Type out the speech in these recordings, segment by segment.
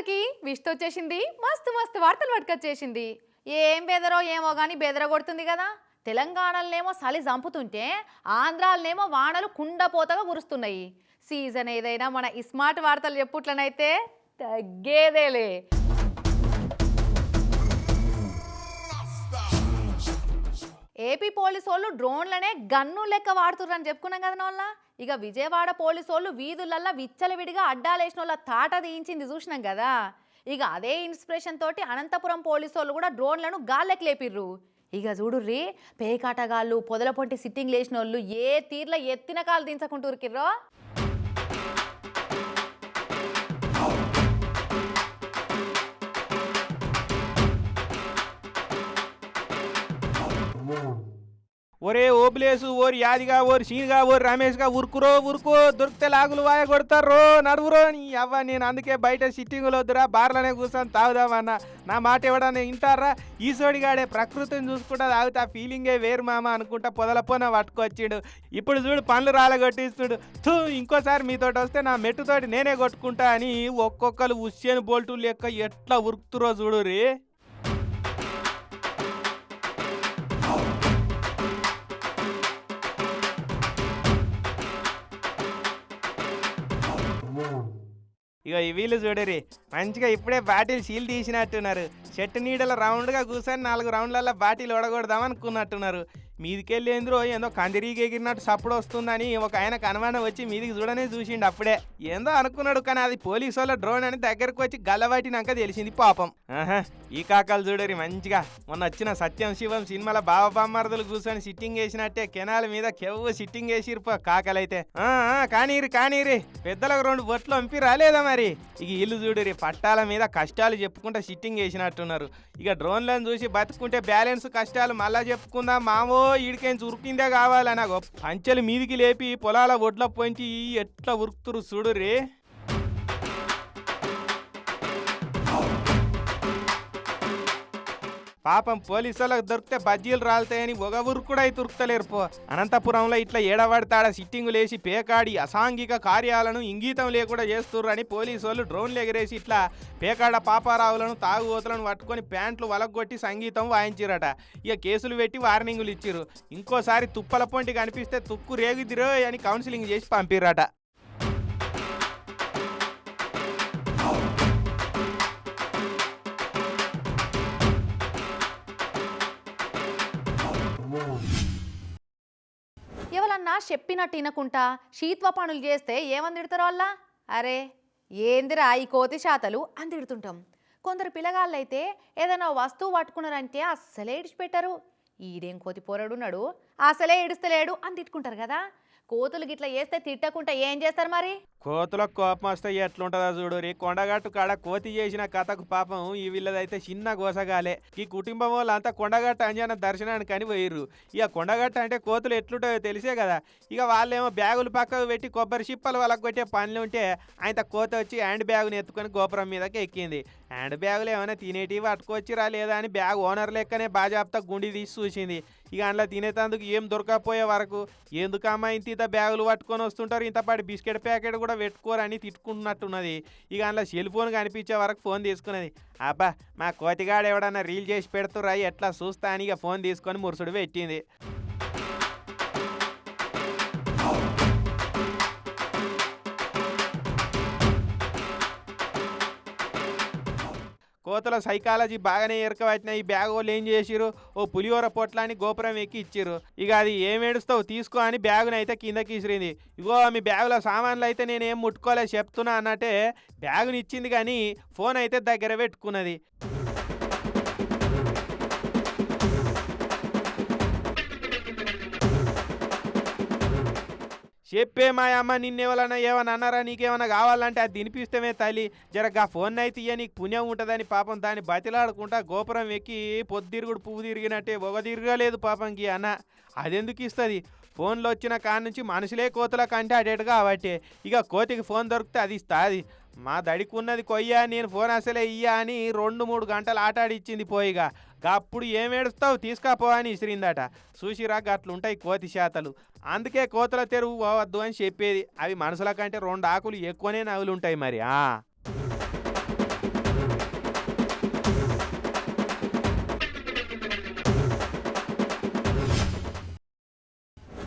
అందరికి విష్ట వచ్చేసింది. మస్తు మస్తు వార్తలు పట్టుకొచ్చేసింది. ఏం బెదరో ఏమో కానీ బెదర కొడుతుంది కదా. తెలంగాణలోనేమో చలి చంపుతుంటే ఆంధ్రాలనేమో వానలు కుండపోతగా కురుస్తున్నాయి. సీజన్ ఏదైనా మన స్మార్ట్ వార్తలు చెప్పుట్లనైతే తగ్గేదేలే. ఏపీ పోలీసు వాళ్ళు డ్రోన్లనే గన్ను లెక్క వాడుతుర్రని చెప్పుకున్నాం కదా వాళ్ళ ఇక విజయవాడ పోలీసు వాళ్ళు వీధులల్లా విచ్చలవిడిగా అడ్డాలేసిన వాళ్ళ తాట తీయించింది చూసినాం కదా? ఇక అదే ఇన్స్పిరేషన్ తోటి అనంతపురం పోలీసు వాళ్ళు కూడా డ్రోన్లను గాల్లెక్క లేపిర్రు. ఇక చూడుర్రి పేకాటగాళ్ళు పొదల పొంటి సిట్టింగ్ లేచిన వాళ్ళు ఏ తీర్ల ఎత్తిన కాలు దించకుంటూరికిర్రో ఒరే ఓబులేసు ఓరి యాదిగా ఓరి సీనిగా ఓరి రమేష్గా ఉరుకురో ఉరుకు దొరికితే లాగులు వాయ కొడతారో నడువురో నీ అవ్వ నేను అందుకే బయట సిట్టింగులు వద్దురా బార్లోనే కూర్చొని తాగుదామన్నా నా మాట ఎవడన్నా వింటారా? ఈసోడిగాడే ప్రకృతిని చూసుకుంటా తాగుతా ఫీలింగే వేరు మామ అనుకుంటా పొదలపోన పట్టుకొచ్చిండు. ఇప్పుడు చూడు పనులు రాలగొట్టిస్తుడు. తూ ఇంకోసారి మీతోటి వస్తే నా మెట్టుతోటి నేనే కొట్టుకుంటా అని ఒక్కొక్కరు ఉస్సేను బోల్టు లెక్క ఎట్లా ఉరుకుతురో చూడు రే ఇక ఈ వీళ్ళు చూడరి. మంచిగా ఇప్పుడే బాటిల్ సీల్ తీసినట్టున్నారు. చెట్టు నీడల రౌండ్గా కూర్చొని నాలుగు రౌండ్లలో బాటిల్ ఒడగొడదాం అనుకున్నట్టున్నారు. మీదికెళ్ళి ఏంద్రో ఏందో కందిరీకి ఎగిరినట్టు సప్పుడు వస్తుందని ఒక ఆయనకు అనుమానం వచ్చి మీదికి చూడనే చూసిండు అప్పుడే. ఏందో అనుకున్నాడు కానీ అది పోలీసు వాళ్ళ డ్రోన్ అని దగ్గరకు వచ్చి గల్లబట్టినాక తెలిసింది పాపం. ఆహా. ఈ కాకాలు చూడరి మంచిగా. మొన్న వచ్చిన సత్యం శివం సినిమాలో బావ బామ్మర్దులు కూర్చొని సిట్టింగ్ వేసినట్టే కెనాల మీద కెవ్వు సిట్టింగ్ వేసిరిపో కాకలైతే. ఆ, కానీరి కానీరి. పెద్దలకు రెండు బొట్లు పంపి రాలేదా మరి? ఇక ఇల్లు చూడరి పట్టాల మీద కష్టాలు చెప్పుకుంటా సిట్టింగ్ వేసినట్టున్నారు ఇక డ్రోన్లను చూసి బతుకుంటే బ్యాలెన్స్ కష్టాలు మళ్ళా చెప్పుకుందాం. మామో ఈడికేం ఉరికిందే కావాలన్నా పంచెలు మీదికి లేపి పొలాల ఒడ్ల పొంచి ఎట్లా ఉరుకుతురు చూడురి? పాపం పోలీసులకు దొరికితే బజ్జీలు రాలుతాయని ఒక ఊరు కూడా అయితే ఉరుకుతలేరు పో. అనంతపురంలో ఇట్లా ఏడబడతాడ సిట్టింగులు వేసి పేకాడి అసాంఘిక కార్యాలను ఇంగీతం లేకుండా చేస్తుర్రని పోలీసు వాళ్ళు డ్రోన్లు ఎగరేసి ఇట్లా పేకాడ పాపారావులను తాగుబోతులను పట్టుకొని ప్యాంట్లు వలగొట్టి సంగీతం వాయించిరట. ఇక కేసులు పెట్టి వార్నింగులు ఇచ్చిర్రు. ఇంకోసారి తుప్పల పొంటి కనిపిస్తే తుక్కు రేగుదిరో అని కౌన్సిలింగ్ చేసి పంపిరట చెప్పినట్టు వినకుంటా శీత్వ పనులు చేస్తే ఏమని తిడతారు వాళ్ళ? అరే ఏందిరా ఈ కోతి శాతలు అని తిడుతుంటాం. కొందరు పిల్లగాళ్ళైతే ఏదైనా వస్తువు పట్టుకున్నారంటే అస్సలే ఇడిచిపెట్టారు ఈడేం కోతి పోరాడున్నాడు? అసలే ఇడిస్తలేడు అని తిట్టుకుంటారు కదా. కోతులు గిట్లా చేస్తే తిట్టకుండా ఏం చేస్తారు మరి? కోతులకు కోపం వస్తే ఎట్లుంటుందో చూడు రీ. కొండగట్టు కాడ కోతి చేసిన కథకు పాపం ఈ వీళ్ళదైతే చిన్న గోసగాలే. ఈ కుటుంబం వాళ్ళంతా కొండగట్టు అంజన దర్శనానికి అని పోయిర్రు. ఇక కొండగట్టు అంటే కోతులు ఎట్లుంటాయో తెలిసే కదా. ఇక వాళ్ళేమో బ్యాగులు పక్కకు పెట్టి కొబ్బరి చిప్పలు వాళ్ళకి కొట్టే పనులు ఉంటే ఆయన కోత వచ్చి హ్యాండ్ బ్యాగ్ని ఎత్తుకొని గోపురం మీదకి ఎక్కింది. హ్యాండ్ బ్యాగులు ఏమైనా తినేటివి పట్టుకొచ్చిరా లేదా అని బ్యాగ్ ఓనర్ లెక్కనే బాజాబ్తా గుండి తీసి చూసింది. ఇక అందులో తినేటందుకు ఏం దొరకకపోయే వరకు ఎందుకమ్మా ఇంత ఇంత బ్యాగులు పట్టుకొని వస్తుంటారు? ఇంతపాటి బిస్కెట్ ప్యాకెట్ కూడా పెట్టుకోరని తిట్టుకుంటున్నట్టున్నది. ఇక అందులో సెల్ ఫోన్ కనిపించే వరకు ఫోన్ తీసుకున్నది. అబ్బా మా కోతిగాడు ఎవడన్నా రీల్ చేసి పెడుతురా ఎట్లా చూస్తా అని ఇక ఫోన్ తీసుకొని మురుసుడు పెట్టింది. కోతల సైకాలజీ బాగానే ఎరకబట్టిన ఈ బ్యాగ్ వాళ్ళు ఏం చేసిరు ఓ పులిహోర పొట్లాన్ని గోపురం ఎక్కి ఇచ్చిర్రు ఇక అది ఏం ఏడుస్తావు? తీసుకో అని బ్యాగును అయితే కిందకి ఇసిరింది ఇగో మీ బ్యాగులో సామాన్లు అయితే నేను ఏం ముట్టుకోలేదు చెప్తున్నా అన్నట్టే బ్యాగుని ఇచ్చింది కానీ ఫోన్ అయితే దగ్గర పెట్టుకున్నది. చెప్పే మా అమ్మ నిన్నేవలన్నా ఏమన్నా అన్నారా? నీకేమన్నా కావాలంటే అది తినిపిస్తేమే తల్లి. జరగా ఫోన్ అయితే ఇయ్య నీకు పుణ్యం ఉంటుందని పాపం దాన్ని బతిలాడుకుంటా గోపురం ఎక్కి పొద్దుతిరుగుడు పువ్వు తిరిగినట్టే ఒక తిరగలేదు పాపంకి అన్న. అదెందుకు ఇస్తుంది? ఫోన్లో వచ్చిన కాడ నుంచి మనుషులే కోతుల కంటే అటేటు కాబట్టి ఇక కోతికి ఫోన్ దొరికితే అది ఇస్తుంది. మా దడికి ఉన్నది కొయ్యా నేను ఫోన్ అసలే ఇయ్యా అని రెండు మూడు గంటలు ఆటాడిచ్చింది పోయిగా. అప్పుడు ఏమేడుస్తావు తీసుకపో అని ఇసిరిందట. చూసిరా అట్లుంటాయి కోతి శాతలు. అందుకే కోతల తెరువు పోవద్దు అని చెప్పేది. అవి మనుషుల కంటే రెండు ఆకులు ఎక్కువనే నవ్వులుంటాయి మరి.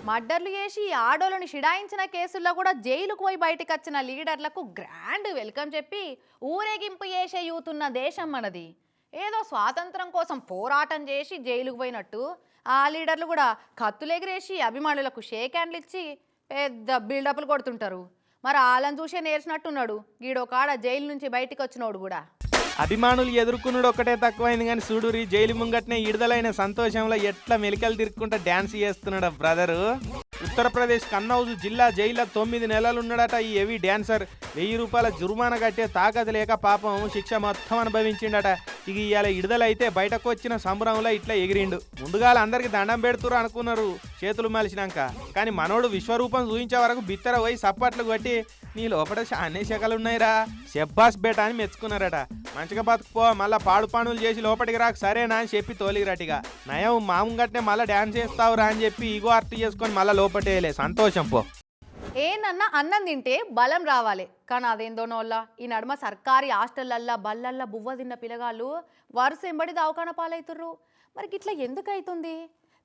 మర్డర్లు చేసి ఆడోళ్ళని షిడాయించిన కేసుల్లో కూడా జైలుకు పోయి బయటకు వచ్చిన లీడర్లకు గ్రాండ్ వెల్కమ్ చెప్పి ఊరేగింపు చేసే యూత్ ఉన్న దేశం మనది. ఏదో స్వాతంత్రం కోసం పోరాటం చేసి జైలుకు పోయినట్టు ఆ లీడర్లు కూడా కత్తులు ఎగిరేసి అభిమానులకు షేక్ హ్యాండ్లు ఇచ్చి పెద్ద బిల్డప్లు కొడుతుంటారు. మరి వాళ్ళని చూసే నేర్చినట్టున్నాడు. గీడో కాడ జైలు నుంచి బయటికి వచ్చినోడు కూడా. అభిమానులు ఎదుర్కొన్నాడు ఒకటే తక్కువైంది కానీ చూడురి జైలు ముంగట్నే విడుదలైన సంతోషంలో ఎట్లా మెలికలు తిరుక్కుంటా డ్యాన్స్ చేస్తున్నాడు బ్రదరు? ఉత్తరప్రదేశ్ కన్నౌజు జిల్లా జైల్లో తొమ్మిది నెలలున్నాడట ఈ హెవీ డ్యాన్సర్ వెయ్యి రూపాయల జుర్మానా కట్టే తాకత లేక పాపం శిక్ష మొత్తం అనుభవించిండట. ఇక ఇవాళ విడుదలైతే బయటకు వచ్చిన సంబరంలో ఇట్లా ఎగిరిండు. ముందుగా అందరికి దండం పెడుతురు అనుకున్నారు చేతులు మలిచినాక. కానీ మనోడు విశ్వరూపం చూపించే వరకు బిత్తర పోయి సప్పట్లు కొట్టి నీ లోపల అన్ని శకలు ఉన్నాయిరా శబ్బాస్ బేట అని మెచ్చుకున్నారట. మంచిగా బతుకుపో మళ్ళా పాడు పనులు చేసి లోపలికి రాక. సరేనా అని చెప్పి తోలిగిరటిగా. నయం మామూగట్నే మళ్ళీ డాన్స్ చేస్తావురా అని చెప్పి ఇగో అర్థం చేసుకొని మళ్ళీ లోపటేయలే సంతోషం పో. ఏనన్నా అన్నం తింటే బలం రావాలి. కానీ అదేందో ఈ నడుమ సర్కారీ హాస్టల్లల్లా బల్లల్లా బువ్వ తిన్న పిల్లగాళ్ళు వరుస ఎంబడి దవాఖాన పాలవుతుర్రు మరి ఇట్లా ఎందుకు అవుతుంది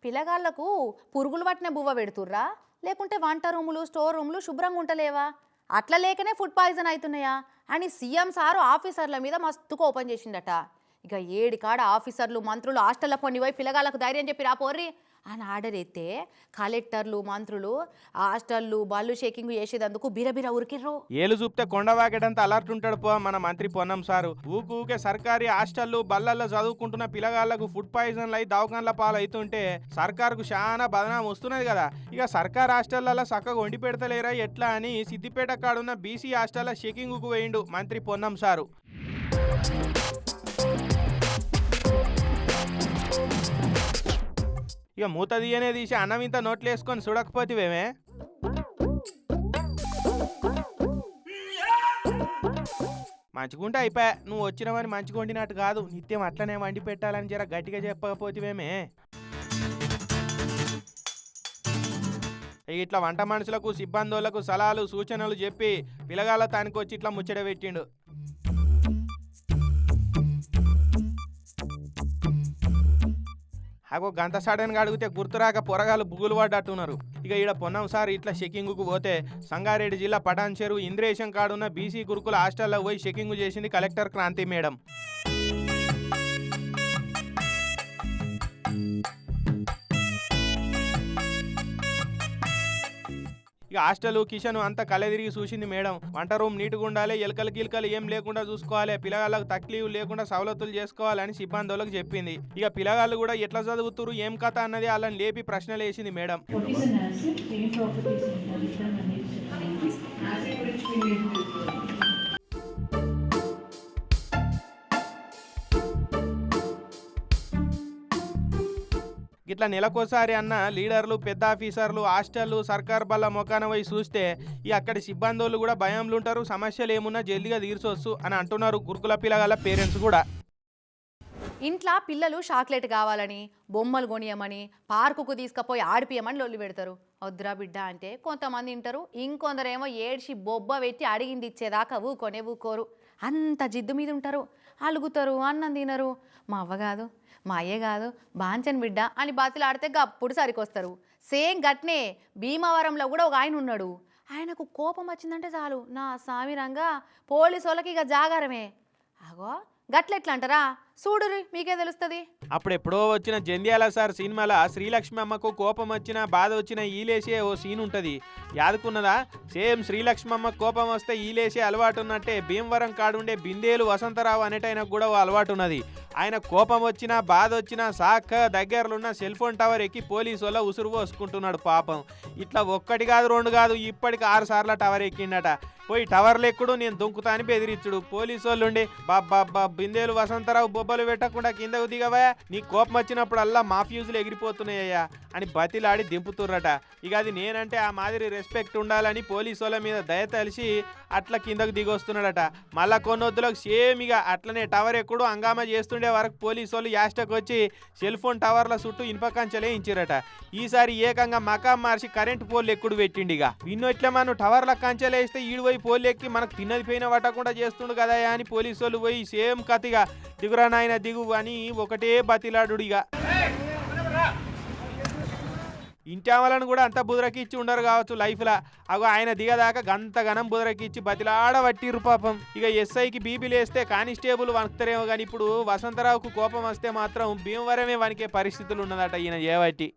పిల్లగాళ్ళకు పురుగులు పట్టిన బువ్వ పెడుతుర్రా? లేకుంటే వంట రూములు స్టోర్ రూములు శుభ్రంగా ఉంటలేవా? అట్లా లేకనే ఫుడ్ పాయిజన్ అవుతున్నాయా అని సీఎం సారు ఆఫీసర్ల మీద మస్తు కోపం చేసిండట ఇక ఏడి కాడ ఆఫీసర్లు మంత్రులు హాస్టల్లో పొన్ని పిల్లగాళ్ళకు ధైర్యం చెప్పి రాపోర్రి అని ఆర్డర్ అయితే కలెక్టర్లు మంత్రులు హాస్టల్లు బళ్ళు షేకింగ్ చేసేదందుకు బిరబిర ఉరికిర్రు. ఏలు చూపితే కొండ కొండవాకేటంత అలర్ట్ ఉంటాడు పో మన మంత్రి పొన్నం సారు. ఊకు ఊకే సర్కారీ హాస్టల్లు బల్లల్లో చదువుకుంటున్న పిల్లగాళ్ళకు ఫుడ్ పాయిజన్లు అయి దవాఖాన్ల పాలు అవుతుంటే సర్కార్కు చాలా బదనాం వస్తున్నది కదా. ఇక సర్కార్ హాస్టళ్ళలో చక్కగా వండి పెడతలేరా ఎట్లా అని సిద్దిపేట కాడున్న బీసీ హాస్టల్ల షేకింగ్కు వేయిండు మంత్రి పొన్నం సారు. ఇక మూత తీయనే తీసి అన్నం ఇంత నోట్లు వేసుకొని చూడకపోతేవేమే? మంచిగుంటే అయిపోయా నువ్వు వచ్చినవని మంచిగా వండినట్టు కాదు. నిత్యం అట్లనే వండి పెట్టాలని జర గట్టిగా చెప్పకపోతేవేమే. ఇట్లా వంట మనుషులకు సిబ్బందులకు సలహాలు సూచనలు చెప్పి పిల్లగాళ్ళ తానికి వచ్చి ఇట్లా ముచ్చట పెట్టిండు. అగో గంట సడన్గా అడిగితే గుర్తురాక పొరగాలు బుగులు పడ్డట్టున్నారు. ఇక ఈడ పొన్నం సార్ ఇట్లా చెకింగ్కు పోతే సంగారెడ్డి జిల్లా పటాన్ చెరువు ఇంద్రేశం కాడున్న బీసీ గురుకుల హాస్టల్లో పోయి చెకింగ్ చేసింది కలెక్టర్ క్రాంతి మేడం. ఇక హాస్టల్ కిషన్ అంతా కలెదిరిగి చూసింది మేడం. వంట రూమ్ నీట్గా ఉండాలి ఎలకలు గిలకలు ఏం లేకుండా చూసుకోవాలి పిల్లగాళ్ళకు తక్లీఫ్ లేకుండా సవలతులు చేసుకోవాలని సిబ్బందులకు చెప్పింది. ఇక పిల్లగాళ్ళు కూడా ఎట్లా చదువుతురు ఏం కథ అన్నది వాళ్ళని లేపి ప్రశ్నలు వేసింది మేడం. What ఇట్లా నెలకోసారి అన్న లీడర్లు పెద్ద ఆఫీసర్లు హాస్టళ్ళు సర్కార్ బల్ల మొకాన పోయి చూస్తే ఈ అక్కడి సిబ్బందులు కూడా భయంలో ఉంటారు సమస్యలు ఏమున్నా జల్దిగా తీర్చొచ్చు అని అంటున్నారు గురుకుల పిల్లగల పేరెంట్స్ కూడా. ఇంట్లో పిల్లలు చాక్లెట్ కావాలని బొమ్మలు కొనియమని పార్కుకు తీసుకుపోయి ఆడిపియమని లొల్లి పెడతారు. వద్దురా బిడ్డ అంటే కొంతమంది వింటారు ఇంకొందరేమో ఏడ్చి బొబ్బ పెట్టి అడిగింది ఇచ్చేదాకా ఊకొనే ఊకోరు. అంత జిద్దు మీద ఉంటారు. అలుగుతారు అన్నం తినరు. మా అవ్వ కాదు. మా అయ్యే కాదు బాంచన్ బిడ్డ అని బాతిలాడితే గప్పుడు సరికొస్తారు. సేమ్ గట్నే భీమవరంలో కూడా ఒక ఆయన ఉన్నాడు. ఆయనకు కోపం వచ్చిందంటే చాలు. నా సామిరంగా పోలీసు వాళ్ళకి ఇక జాగారమే. అగో గట్లెట్లా అంటారా చూడురి మీకే తెలుస్తుంది. అప్పుడెప్పుడో వచ్చిన జంధ్యాల సార్ సినిమాల శ్రీలక్ష్మి అమ్మకు కోపం వచ్చినా బాధ వచ్చినా ఈలేసే ఓ సీన్ ఉంటుంది. యాదుకున్నదా? సేమ్ శ్రీలక్ష్మి అమ్మకు కోపం వస్తే ఈలేసే అలవాటు ఉన్నట్టే భీమవరం కాడుండే బిందేలు వసంతరావు అనేటైన కూడా ఓ అలవాటు ఉన్నది ఆయన కోపం వచ్చినా బాధ వచ్చినా సాక్క దగ్గరలున్న సెల్ ఫోన్ టవర్ ఎక్కి పోలీసు వల్ల ఉసురు పోసుకుంటున్నాడు పాపం. ఇట్లా ఒక్కటి కాదు రెండు కాదు ఇప్పటికి ఆరు సార్లు టవర్ ఎక్కిండట. పోయి టవర్లు ఎక్కుడు నేను దుంకుతాని బెదిరించుడు పోలీసు వాళ్ళు ఉండి బాబ్బా బిందేలు వసంతరావు బొబ్బలు పెట్టకుండా కిందకు దిగవా నీ కోపం వచ్చినప్పుడల్లా మా ఫ్యూజులు ఎగిరిపోతున్నాయ్యా అని బతిలాడి దింపుతుర్రట. ఇక అది నేనంటే ఆ మాదిరి రెస్పెక్ట్ ఉండాలని పోలీసు వాళ్ళ మీద దయ తలిసి అట్లా కిందకు దిగొస్తున్నాడట. మళ్ళా కొన్నొద్దులకు సేమ్ ఇక అట్లనే టవర్ ఎక్కుడు హంగామా చేస్తుండే వరకు పోలీసు వాళ్ళు యాస్టక్ వచ్చి సెల్ ఫోన్ టవర్ల చుట్టూ ఇనుప కంచెలే ఇచ్చిరట ఈసారి ఏకంగా మకాం మార్చి కరెంట్ పోల్ ఎక్కుడు పెట్టిండిగా ఇక. ఇట్లా మనం టవర్ల కంచెలు వేస్తే ఈడు పోయి పోల్ ఎక్కి మనకు తిన్నది పోయిన పట్టకుండా చేస్తుండు కదా అని పోలీసు వాళ్ళు పోయి సేమ్ కతిగా దిగురా నాయన దిగు అని ఒకటే బతిలాడు ఇక ఇంటామలను కూడా అంత బుదరకిచ్చి ఉండరు కావచ్చు లైఫ్లా. అగో ఆయన దిగదాకా గంత గనం బుదరకి ఇచ్చి పాపం. ఇక ఎస్ఐకి బీబీలు వేస్తే కానిస్టేబుల్ వణుకుతారేమో కానీ ఇప్పుడు వసంతరావుకు కోపం వస్తే మాత్రం భీమవరమే వణికే పరిస్థితులు ఉన్నదట ఈయన ఏవట్టి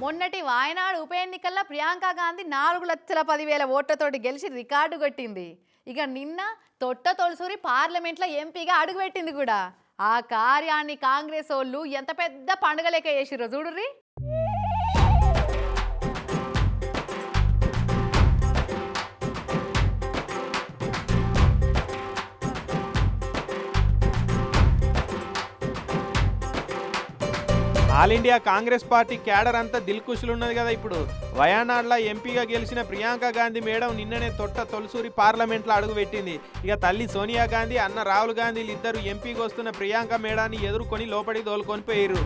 మొన్నటి వాయనాడు ఉప ఎన్నికల్లో ప్రియాంక గాంధీ నాలుగు లక్షల పదివేల ఓట్లతోటి గెలిచి రికార్డు కొట్టింది. ఇక నిన్న తొట్ట తొలసూరి పార్లమెంట్లో ఎంపీగా అడుగుపెట్టింది కూడా. ఆ కార్యాన్ని కాంగ్రెస్ వాళ్ళు ఎంత పెద్ద పండుగ లెక్క చేసిర్రో చూడుర్రి. All India Congress party cadre అంతా దిల్కుషులున్నది కదా ఇప్పుడు. వయానాడ్లో ఎంపీగా గెలిచిన ప్రియాంక గాంధీ మేడం నిన్ననే తొట్ట తొలసూరి పార్లమెంట్లో అడుగుపెట్టింది ఇక తల్లి సోనియా గాంధీ అన్న రాహుల్ గాంధీలు ఇద్దరు ఎంపీకి వస్తున్న ప్రియాంక మేడాన్ని ఎదుర్కొని లోపలికి తోలుకొని పోయారు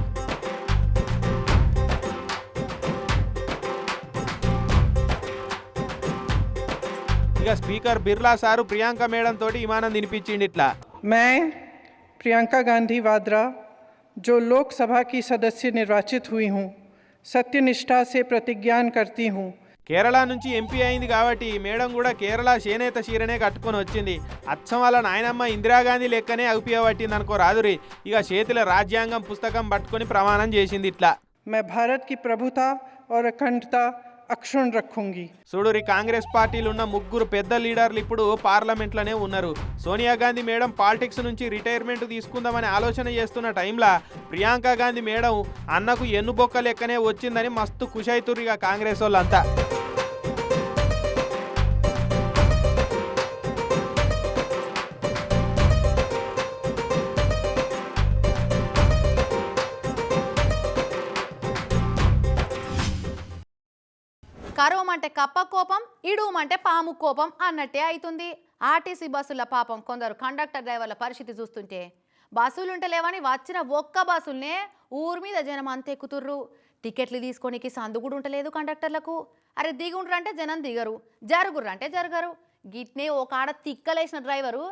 ఇక speaker Birla sir Priyanka madam తోటి విమానం తినిపించింది ఇట్లా మే ప్రియాంక గాంధీ వాద్రా. जो लोकसभा की सदस्य निर्वाचित हुई हूँ सत्यनिष्ठा से प्रतिज्ञान करती हूँ కేరళ నుంచి ఎంపీ అయింది కాబట్టి ఈ మేడం కూడా కేరళ చేనేత చీరనే కట్టుకొని వచ్చింది అచ్చం వాళ్ళ నాయనమ్మ ఇందిరాగాంధీ లెక్కనే అగుపియ పట్టింది అనుకో రాదురి ఇక చేతిలో రాజ్యాంగం పుస్తకం పట్టుకొని ప్రమాణం చేసింది ఇట్లా मैं भारत की प्रभुता और अखंडता అక్షణ్ రక్కుంగి. చూడురి కాంగ్రెస్ పార్టీలు ఉన్న ముగ్గురు పెద్ద లీడర్లు ఇప్పుడు పార్లమెంట్లోనే ఉన్నారు. సోనియా గాంధీ మేడం పాలిటిక్స్ నుంచి రిటైర్మెంట్ తీసుకుందామని ఆలోచన చేస్తున్న టైంలో ప్రియాంక గాంధీ మేడం అన్నకు ఎన్నుబొక్క లెక్కనే వచ్చిందని మస్తు కుషైతురిగా కాంగ్రెస్ వాళ్ళంతా. కరవమంటే కప్ప కోపం ఇడువమంటే పాము కోపం అన్నట్టే అవుతుంది ఆర్టీసీ బస్సుల పాపం కొందరు కండక్టర్ డ్రైవర్ల పరిస్థితి చూస్తుంటే బస్సులు ఉంటలేవని వచ్చిన ఒక్క బస్సులనే ఊరి మీద జనం అంతెక్కుతుర్రు. టికెట్లు తీసుకోనికి సందు కూడా ఉంటలేదు కండక్టర్లకు. అరే దిగుండ్రంటే జనం దిగరు జరుగుర్రంటే జరగరు. గిట్నే ఒక ఆడ తిక్కలేసిన డ్రైవరు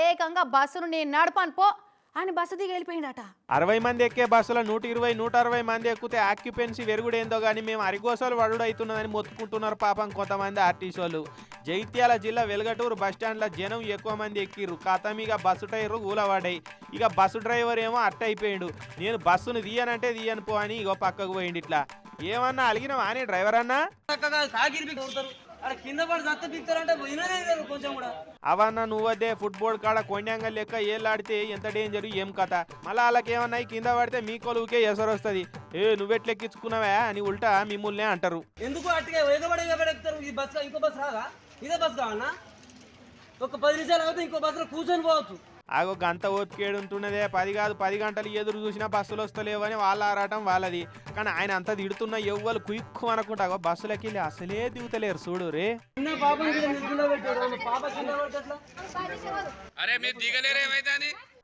ఏకంగా బస్సును నేను నడపను పో అని బస్సు దిగి వెళ్ళిపోయిండట అరవై మంది ఎక్కే బస్సులో నూట ఇరవై నూట అరవై మంది ఎక్కితే ఆక్యుపెన్సీ వెరుగుడేందో కానీ మేము అరిగోసాలు వడుడవుతున్నదని మొత్తుకుంటున్నారు పాపం కొంతమంది ఆర్టీసీ వాళ్ళు. జైత్యాల జిల్లా వెలగటూరు బస్టాండ్లో జనం ఎక్కువ మంది ఎక్కిర్రు. కథమిగా బస్సు టైర్లు ఊలవాడాయి. ఇక బస్సు డ్రైవర్ ఏమో అట్ట అయిపోయిండు నేను బస్సును తీయనంటే తీయను పో అని ఇగో పక్కకు పోయిండు ఇట్లా. ఏమన్నా అలిగినవా అని డ్రైవర్ అన్నా అవన్న నువ్వదే ఫుట్బాల్ కాడ కొండంగా లెక్క ఏలాడితే ఎంత డేంజర్ ఏం కథ? మళ్ళీ వాళ్ళకి ఏమన్నా కింద పడితే మీ కొలువుకే ఎసరు వస్తుంది. ఏ నువ్వెట్లెక్కించుకున్నావా? అని ఉల్టా మిమ్మల్నే అంటారు. ఎందుకు ఈ బస్ ఇంకో బస్ రాదా? ఇదే బస్ కావన్నా ఒక పది నిమిషాలు అవుతే ఇంకో బస్సులో కూర్చొని పోవచ్చు. ఆగో గంట ఓపికేడు ఉంటున్నదే పది కాదు పది గంటలు ఎదురు చూసినా బస్సులు వస్తలేవని వాళ్ళ ఆరాటం వాళ్ళది. కానీ ఆయన అంతా తిడుతున్న ఎవ్వరు కుయిక్కు అనుకుంటా బస్సులకి వెళ్ళి అసలే దిగుతలేరు చూడు రే?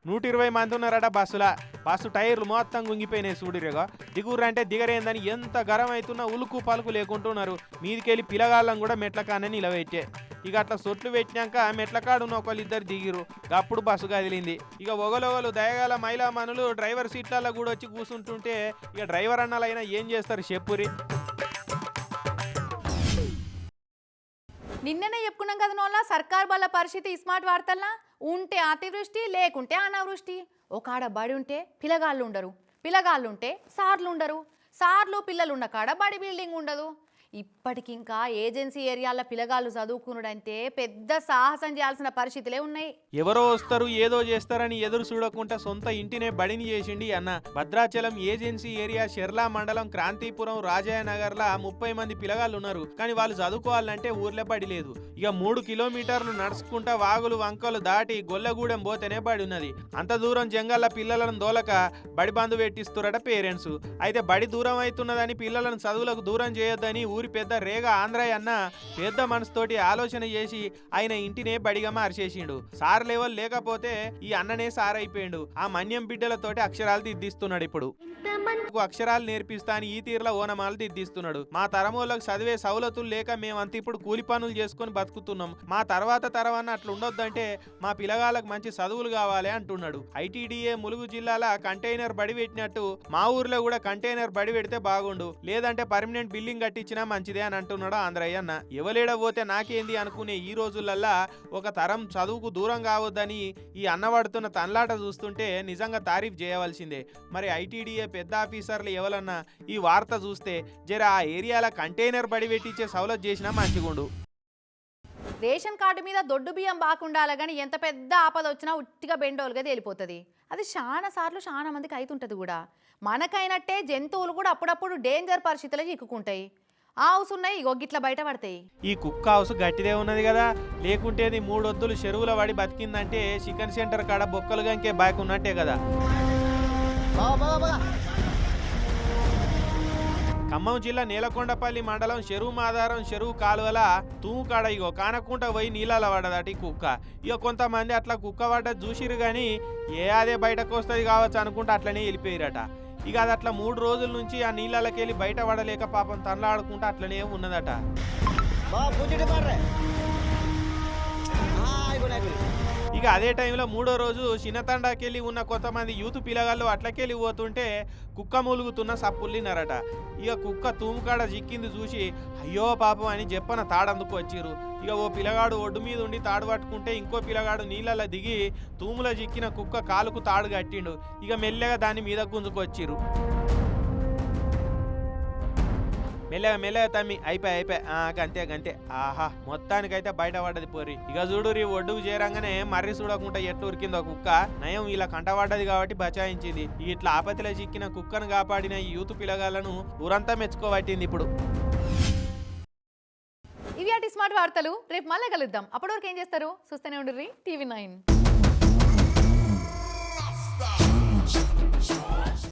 నూట ఇరవై మంది ఉన్నారట బస్సుల. బస్సు టైర్లు మొత్తం గుంగిపోయినాయి చూడిరేగా దిగురంటే దిగరేందని ఎంత గరం అవుతున్నా ఉలుకు పలుకు లేకుంటున్నారు. మీదికెళ్ళి పిలగాళ్ళం కూడా మెట్ల కానే నిలబెట్టే. ఇక అట్లా సొట్లు పెట్టినాక మెట్ల కాడున్న ఒకళ్ళు ఇద్దరు దిగిరు అప్పుడు బస్సు కదిలింది. ఇక ఒగలొగలు దయగల మహిళా మనులు డ్రైవర్ సీట్లలో కూడా వచ్చి కూర్చుంటుంటే ఇక డ్రైవర్ అన్నలైనా ఏం చేస్తారు చెప్పురి? నిన్ననే చెప్పుకున్నాం కదా నోళ్ళ సర్కార్ బల పరిస్థితి స్మార్ట్ వార్తల్లా? ఉంటే అతివృష్టి లేకుంటే అనావృష్టి. ఒక ఆడ బడి ఉంటే పిల్లగాళ్ళు ఉండరు. పిల్లగాళ్ళు ఉంటే సార్లు ఉండరు. సార్లు పిల్లలు ఉన్న కాడ బడి బిల్డింగ్ ఉండదు. ఇప్పటికింకా ఏజెన్సీ ఏరియాల పిల్లగాళ్ళు చదువుకున్నాడంటే పెద్ద సాహసం చేయాల్సిన పరిస్థితులే ఉన్నాయి. ఎవరో వస్తారు ఏదో చేస్తారని ఎదురు చూడకుండా సొంత ఇంటినే బడిని చేసిండి అన్న. భద్రాచలం ఏజెన్సీ ఏరియా షెర్లా మండలం క్రాంతిపురం రాజయ్య నగర్లా ముప్పై మంది పిల్లగాళ్ళు ఉన్నారు. కానీ వాళ్ళు చదువుకోవాలంటే ఊర్లో బడి లేదు. ఇక మూడు కిలోమీటర్లు నడుచుకుంటా వాగులు వంకలు దాటి గొల్లగూడెం పోతేనే బడి ఉన్నది. అంత దూరం జంగల్ల పిల్లలను దోలక బడి బంధు పెట్టిస్తురట పేరెంట్స్. అయితే బడి దూరం అవుతున్నదని పిల్లలను చదువులకు దూరం చేయొద్దని ఊరి పెద్ద రేగ ఆంధ్రయ్య అన్న పెద్ద మనసుతోటి ఆలోచన చేసి ఆయన ఇంటినే బడిగా మార్చేసిండు. సార్ లెవెల్ లేకపోతే ఈ అన్ననే సార్ అయిపోయిండు. ఆ మన్యం బిడ్డలతోటి అక్షరాలు దిద్దిస్తున్నాడు ఇప్పుడు. అక్షరాలు నేర్పిస్తా అని ఈ తీరులో ఓనమాలు దిద్దిస్తున్నాడు. మా తరమోళ్ళకి చదివే సౌలతులు లేక మేమంతా ఇప్పుడు కూలి పనులు చేసుకొని బతుకుతున్నాం. మా తర్వాత తరవన్న అట్లా ఉండొద్దంటే మా పిల్లగాళ్ళకి మంచి చదువులు కావాలి అంటున్నాడు. ఐటీడీఏ ములుగు జిల్లాల కంటైనర్ బడి పెట్టినట్టు మా ఊర్లో కూడా కంటైనర్ బడి పెడితే బాగుండు. లేదంటే పర్మనెంట్ బిల్డింగ్ కట్టించినా మంచిదే అని అంటున్నాడు ఆంధ్రయ్యన్న. ఎవలేడ పోతే నాకేంది అనుకునే ఈ రోజులల్లా ఒక తరం చదువుకు దూరం కావద్దని ఈ అన్నవాడుతున్న తన్లాట చూస్తుంటే నిజంగా తారీఫ్ చేయవలసిందే. మరి ఐటీడీఏ పెద్ద ఆఫీసర్లు ఎవరన్నా ఈ వార్త చూస్తే జర ఆ ఏరియాల కంటైనర్ బడి పెట్టించే సౌలత్ చేసినా మంచిగుండు. రేషన్ కార్డు మీద దొడ్డు బియ్యం బాగుండాలి కానీ ఎంత పెద్ద ఆపద వచ్చినా ఉట్టిగా బెండోలుగా తేలిపోతుంది. అది చాలా సార్లు చాలా మందికి అవుతుంటుంది కూడా. మనకైనట్టే జంతువులు కూడా అప్పుడప్పుడు డేంజర్ పరిస్థితుల్లో చిక్కుకుంటాయి ఆవుస్ ఉన్నాయి ఇగో గిట్ల బయట పడతాయి. ఈ కుక్క హౌస్ గట్టిదే ఉన్నది కదా లేకుంటే మూడొద్దులు చెరువుల పడి బతికిందంటే చికెన్ సెంటర్ కాడ బొక్కలు గంకే బాయ్ ఉన్నట్టే కదా ఖమ్మం జిల్లా నేలకొండపల్లి మండలం చెరువు మాధారం చెరువు కాలువల తూముకాడ ఇగో కానకుంట పోయి నీళ్ళలో పడ్డదట ఈ కుక్క. ఇక కొంతమంది అట్లా కుక్క పడ్డది చూసిరు కానీ ఏ అదే బయటకు వస్తుంది కావచ్చు అనుకుంటే అట్లనే వెళ్ళిపోయారట. ఇక అది అట్లా మూడు రోజుల నుంచి ఆ నీళ్ళకెళ్ళి బయట పడలేక పాపం తనలాడుకుంటూ అట్లనే ఉన్నదట. ఇక అదే టైంలో మూడో రోజు చిన్నతండాకెళ్ళి ఉన్న కొంతమంది యూత్ పిల్లగాళ్ళు అట్లకెళ్ళి పోతుంటే కుక్క మూలుగుతున్న సప్పుల్లినారట. ఇక కుక్క తూముకాడ చిక్కింది చూసి అయ్యో పాపం అని చెప్పన తాడందుకు వచ్చిరు ఇక ఓ పిల్లగాడు ఒడ్డు మీద ఉండి తాడు పట్టుకుంటే ఇంకో పిల్లగాడు నీళ్ళలో దిగి తూముల చిక్కిన కుక్క కాలుకు తాడు కట్టిండు. ఇక మెల్లగా దాని మీద గుంజుకొచ్చిర్రు. మెల్లగా మెల్లగా తమ్మి అయిపోయి అయిపోయి. అంతే గంతే ఆహా మొత్తానికైతే బయట పడ్డది పోరి. ఇక చూడు రీ ఒడ్డుకు చేరంగానే మర్రి చూడకుండా ఎట్టు ఉరికిందో కుక్క. నయం ఇలా కంటపడ్డది కాబట్టి బచాయించింది. ఇట్లా ఆపతిలో చిక్కిన కుక్కను కాపాడిన ఈ యూత్ పిలగాలను ఊరంతా మెచ్చుకోబట్టింది ఇప్పుడు. ఇవి అటు స్మార్ట్ వార్తలు. రేపు మళ్ళీ కలుద్దాం. అప్పటివరకు ఏం చేస్తారు? చూస్తూనే ఉండ్రి టీవీ నైన్.